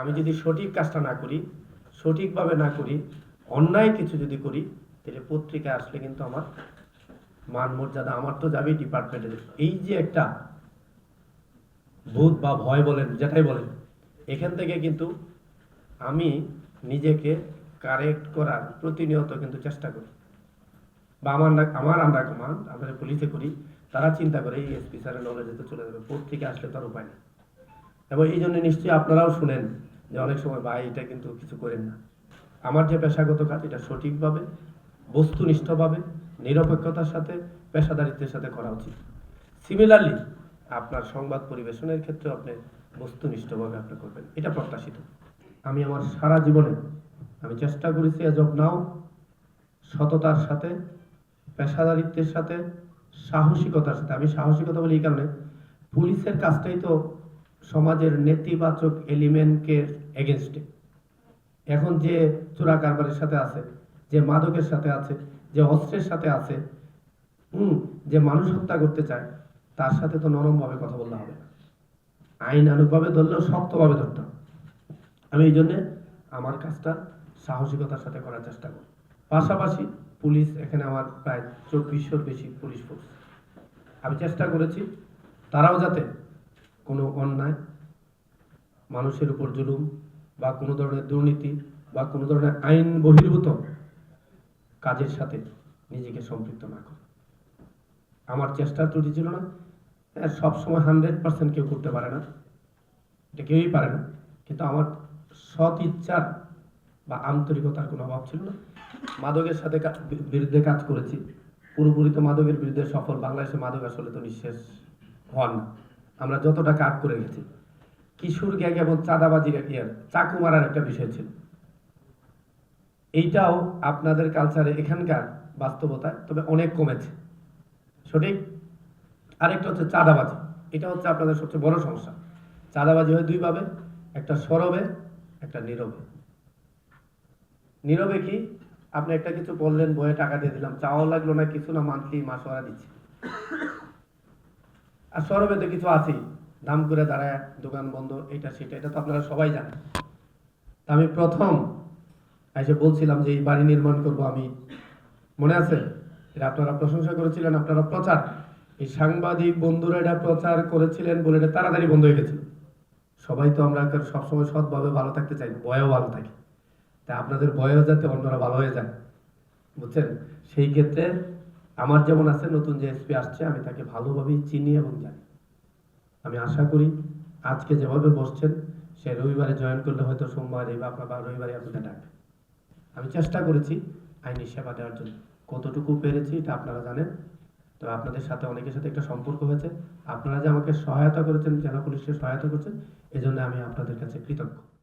আমি যদি সঠিক কাজটা না করি, সঠিকভাবে না করি, অন্যায় কিছু যদি করি, তাহলে পত্রিকায় আসলে কিন্তু আমার মান মর্যাদা, আমার তো যাবেই ডিপার্টমেন্টে এই যে একটা ভূত বা ভয় বলেন, যেটাই বলেন, এখান থেকে কিন্তু আমি নিজেকে কারেক্ট করার প্রতিনিয়ত কিন্তু চেষ্টা করি। বা আমার আমার আমরা কমান্ড আমরা পুলিশে করি, তারা চিন্তা করে, এই এসপি স্যারের নলেজে তো চলে যাবে পত্রিকা আসলে তার উপায় নেই। এবং এই জন্য নিশ্চয়ই আপনারাও শুনেন যে অনেক সময়, ভাই, এটা কিন্তু কিছু করেন না। আমার যে পেশাগত কাজ, এটা সঠিকভাবে, বস্তুনিষ্ঠভাবে, নিরপেক্ষতার সাথে, পেশাদারিত্বের সাথে করা উচিত। সিমিলারলি আপনার সংবাদ পরিবেশনের ক্ষেত্রে আপনি বস্তুনিষ্ঠভাবে আপনি করবেন। এটা প্রত্যাশিত। আমি আমার সারা জীবনে, আমি চেষ্টা করেছি এজ অফ নাও সততার সাথে, পেশাদারিত্বের সাথে, সাহসিকতার সাথে। আমি সাহসিকতা বলি এই কারণে, পুলিশের কাজটাই তো সমাজের নেতিবাচক এলিমেন্টকে এগেনস্টে এখন যে চোরা কারবারের সাথে আছে, যে মাদকের সাথে আছে, যে অস্ত্রের সাথে আছে, হুম, যে মানুষ হত্যা করতে চায়, তার সাথে তো নরমভাবে কথা বললে হবে না। আইনানুগভাবে ধরলেও শক্তভাবে ধরতে হবে। আমি এই জন্যে আমার কাজটা সাহসিকতার সাথে করার চেষ্টা করি পাশাপাশি পুলিশ এখানে আমার প্রায় চব্বিশশোর বেশি পুলিশ ফোর্স আমি চেষ্টা করেছি তারাও যাতে কোনো অন্যায়, মানুষের উপর জুলুম বা কোনো ধরনের দুর্নীতি বা কোনো ধরনের আইন বহির্ভূত কাজের সাথে নিজেকে সম্পৃক্ত না করে। আমার চেষ্টার ত্রুটি ছিল না। হ্যাঁ সবসময় হান্ড্রেড পার্সেন্ট কেউ করতে পারে না। এটা কেউই পারে না। কিন্তু আমার সৎ ইচ্ছার বা আন্তরিকতার কোনো অভাব ছিল না। মাদকের সাথে বিরুদ্ধে কাজ করেছি। পুরোপুরি তো মাদকের বিরুদ্ধে সফল বাংলাদেশে মাদক আসলে তো নিঃশেষ হন না। আমরা যতটা কাজ করে গেছি কিশোর গ্যাগ এবং চাঁদাবাজির চাকু মারার একটা বিষয় ছিল। এইটাও আপনাদের কালচারে এখানকার বাস্তবতায়, তবে অনেক কমেছে। সঠিক? আরেকটা হচ্ছে চাঁদাবাজি। এটা হচ্ছে আপনাদের সবচেয়ে বড় সমস্যা। চাঁদাবাজি হয় দুইভাবে একটা সরবে, একটা নীরবে। নীরবে কি? আপনি একটা কিছু বললেন, বইয়ে টাকা দিয়ে দিলাম চাওয়া লাগল না, কিছু না মান্থলি মাসওয়ারা দিচ্ছি। আর সরবে তো কিছু আছেই। দাম করে দাঁড়ায়, দোকান বন্ধ, এটা সেটা, এটা তো আপনারা সবাই জানেন। আমি প্রথম এসে বলছিলাম যে এই বাড়ি নির্মাণ করব আমি। মনে আছে? এটা আপনারা প্রশংসা করেছিলেন, আপনারা প্রচার। এই সাংবাদিক বন্ধুরা এটা প্রচার করেছিলেন বলে এটা তাড়াতাড়ি বন্ধ হয়ে গেছিল সবাই তো আমরা সবসময় সৎভাবে ভালো থাকতে চাই ভয়েও ভালো থাকি। তা আপনাদের ভয়েও যাতে অন্যরা ভালো হয়ে যায়। বুঝছেন? সেই ক্ষেত্রে আমার যেমন আছে, নতুন যে এসপি আসছে, আমি তাকে ভালোভাবেই চিনি এবং জানি। আমি আশা করি আজকে যেভাবে বসছেন, সে রবিবারে জয়েন করলে হয়তো সোমবারে বা আপনার বা রবিবারে আপনাকে ডাকবে। আমি চেষ্টা করেছি আইনি সেবা দেওয়ার জন্য। কতটুকু পেরেছি এটা আপনারা জানেন। তো আপনাদের সাথে অনেকের সাথে একটা সম্পর্ক হয়েছে। আপনারা যে আমাকে সহায়তা করেছেন, জেলা পুলিশকে সহায়তা করছেন, এজন্য আমি আপনাদের কাছে কৃতজ্ঞ।